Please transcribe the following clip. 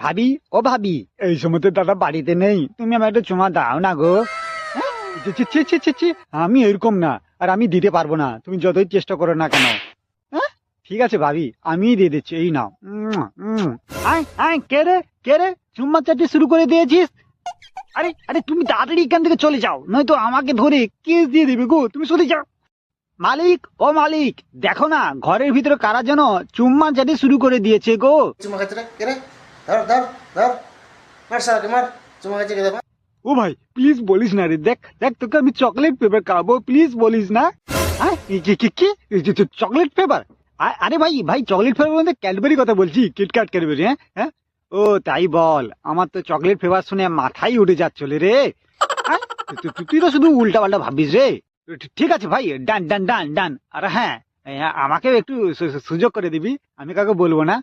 ভাবি? ও ভাবি এই সময় দাদা বাড়িতে নেই। তুমি আমার একটা চুমা দাও না গো। হ্যাঁ? ছি, আমি এরকম না আর আমি দিতে পারব না। তুমি যতই চেষ্টা করো না কেন। হ্যাঁ? ঠিক আছে ভাবি আমিই দিয়ে দিচ্ছি এই নাও। আয় আয় কে রে কে রে? চুম্মা চাটি শুরু করে দিয়েছিস? আরে আরে তুমি তাড়াতাড়ি এখান থেকে চলে যাও নয়তো আমাকে ধরে কেস দিয়ে দিবে গো। তুমি চলে যাও। মালিক ও মালিক দেখো না ঘরের ভিতরে কারা যেন চুম্মা চাটি শুরু করে দিয়েছে গো। চুমা খাচ্ছে রে কে রে? ও ভাই প্লিজ বলিস না রে, দেখ দেখ তোকে আমি চকলেট পেপার খাব প্লিজ বলিস না। হ্যাঁ কি কি কি চকলেট পেপার আরে ভাই ভাই চকলেট ফ্লেভার বলতে ক্যাডবেরি কথা বলছি কিটক্যাট ক্যাডবেরি হ্যাঁ হ্যাঁ? ও, তাই বল, আমার তো চকলেট ফ্লেভার শুনে মাথায় উঠে যাচ্ছিল রে। তুই তো শুধু উল্টা পাল্টা ভাবিস রে। ঠিক আছে ভাই, ডান ডান ডান ডান। আর হ্যাঁ আমাকেও একটু সুযোগ করে দিবি, আমি কাউকে বলব না।